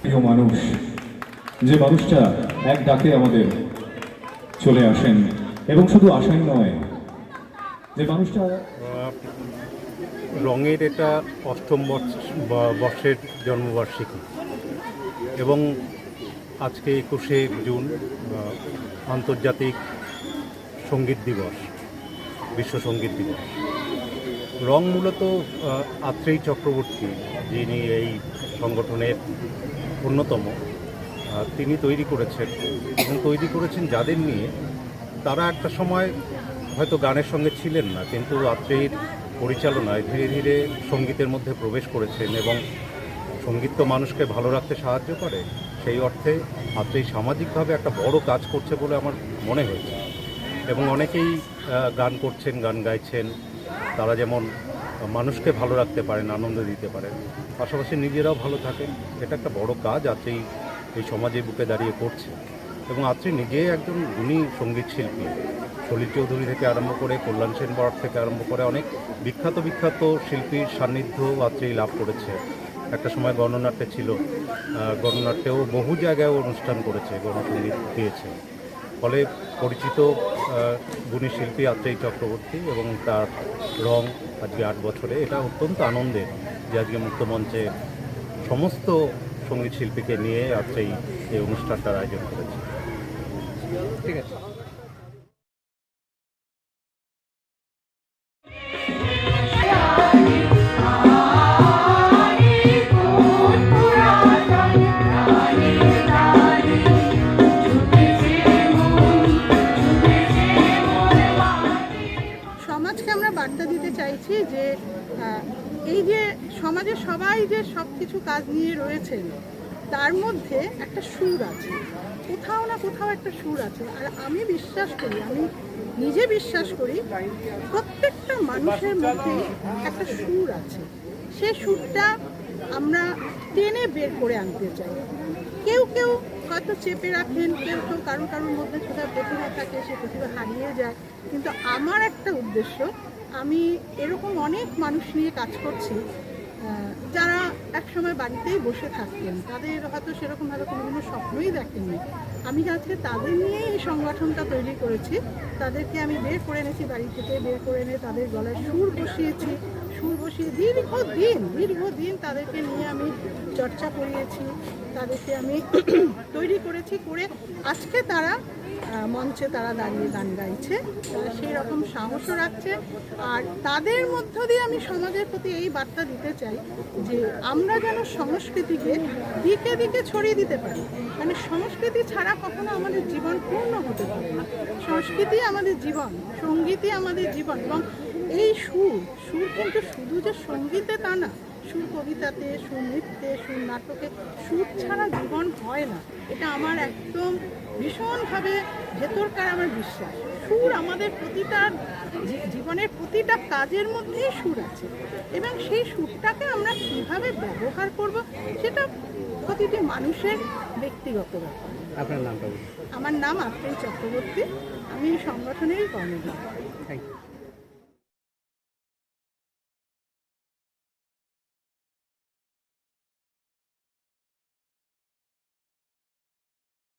প্রিয় মানুষ যে মানুষটা এক ডাকে আমাদের চলে আসেন। এবং শুধু আসেন নয়, যে মানুষটা রঙের এটা অষ্টম বর্ষ- বর্ষের জন্মবার্ষিকী। এবং আজকে একুশে জুন আন্তর্জাতিক সংগীত দিবস, বিশ্ব সংগীত দিবস। রং মূলত আত্রেয় চক্রবর্তী যিনি এই সংগঠনের অন্যতম। তিনি তৈরি করেছেন। এবং তৈরি করেছেন যাদের নিয়ে তারা একটা সময় হয়তো গানের সঙ্গে ছিলেন না, কিন্তু আত্রেয়ীর পরিচালনায় ধীরে ধীরে সঙ্গীতের মধ্যে প্রবেশ করেছেন এবং সংগীত তো মানুষকে ভালো রাখতে সাহায্য করে, সেই অর্থে আত্রেয়ী সামাজিকভাবে একটা বড় কাজ করছে বলে আমার মনে হয়েছে। এবং অনেকেই গান করছেন, গান গাইছেন, তারা যেমন মানুষকে ভালো রাখতে পারেন, আনন্দ দিতে পারেন, পাশাপাশি নিজেরাও ভালো থাকেন, এটা একটা বড় কাজ আত্রেয়ী এই সমাজের বুকে দাঁড়িয়ে করছে। এবং আত্রি নিজে একজন গুণী সংগীত শিল্পী। সলিল চৌধুরী থেকে আরম্ভ করে কল্যাণ সেন বরাট থেকে আরম্ভ করে অনেক বিখ্যাত বিখ্যাত শিল্পীর সান্নিধ্য আত্রি লাভ করেছে। একটা সময় গণনাট্যে ছিল। গণনাট্যেও বহু জায়গায় অনুষ্ঠান করেছে গণসঙ্গীত দিয়েছে। ফলে পরিচিত গুণী শিল্পী আত্রেয়ী চক্রবর্তী এবং তার রং আজকে আট বছরে। এটা অত্যন্ত আনন্দের যে আজকে মুক্তমঞ্চে সমস্ত সংগীত শিল্পীকে নিয়ে আত্রেয়ী এই অনুষ্ঠানটার আয়োজন করেছে। ঠিক আছে। সমাজকে আমরা বার্তা দিতে চাইছি যে এই যে সমাজে সবাই যে সব কিছু কাজ নিয়ে রয়েছেন তার মধ্যে একটা সুর আছে। কোথাও না কোথাও একটা সুর আছে। আর আমি বিশ্বাস করি, আমি নিজে বিশ্বাস করি, প্রত্যেকটা মানুষের মধ্যে একটা সুর আছে। সে সুরটা আমরা টেনে বের করে আনতে চাই। কেউ কেউ হয়তো চেপে রাখেন, কেউ কেউ কারও কারোর মধ্যে কোথাও প্রতিভা থাকে, সে প্রতিভা হারিয়ে যায়। কিন্তু আমার একটা উদ্দেশ্য, আমি এরকম অনেক মানুষ নিয়ে কাজ করছি যারা একসময় বাড়িতেই বসে থাকতেন। তাদের হয়তো সেরকমভাবে কোনো কোনো স্বপ্নই দেখেননি। আমি আজকে তাদের নিয়েই এই সংগঠনটা তৈরি করেছি, তাদেরকে আমি বের করে এনেছি, বাড়ি থেকে বের করে এনে তাদের গলায় সুর বসিয়েছি। সুর বসিয়ে দীর্ঘদিন দীর্ঘদিন তাদেরকে নিয়ে আমি চর্চা করিয়েছি, তাদেরকে আমি তৈরি করেছি করে আজকে তারা মঞ্চে তারা দাঁড়িয়ে গান গাইছে, তারা সেই রকম সাহসও রাখছে। আর তাদের মধ্য দিয়ে আমি সমাজের প্রতি এই বার্তা দিতে চাই যে আমরা যেন সংস্কৃতিকে দিকে দিকে ছড়িয়ে দিতে পারি। মানে সংস্কৃতি ছাড়া কখনো আমাদের জীবন পূর্ণ হতে পারে না। সংস্কৃতি আমাদের জীবন, সঙ্গীতই আমাদের জীবন এবং এই সুর সুর কিন্তু শুধু যে সঙ্গীতে তা না সুর কবিতাতে সুর নৃত্যে সুর নাটকে সুর ছাড়া জীবন হয় না। এটা আমার একদম ভীষণভাবে ভেতরকার আমার বিশ্বাস। সুর আমাদের প্রতিটা জীবনের প্রতিটা কাজের মধ্যেই সুর আছে। এবং সেই সুরটাকে আমরা কীভাবে ব্যবহার করব সেটা প্রতিটি মানুষের ব্যক্তিগত ব্যাপার। আপনার নামটা আমার নাম আত্রেয় চক্রবর্তী আমি সংগঠনেরই ইউ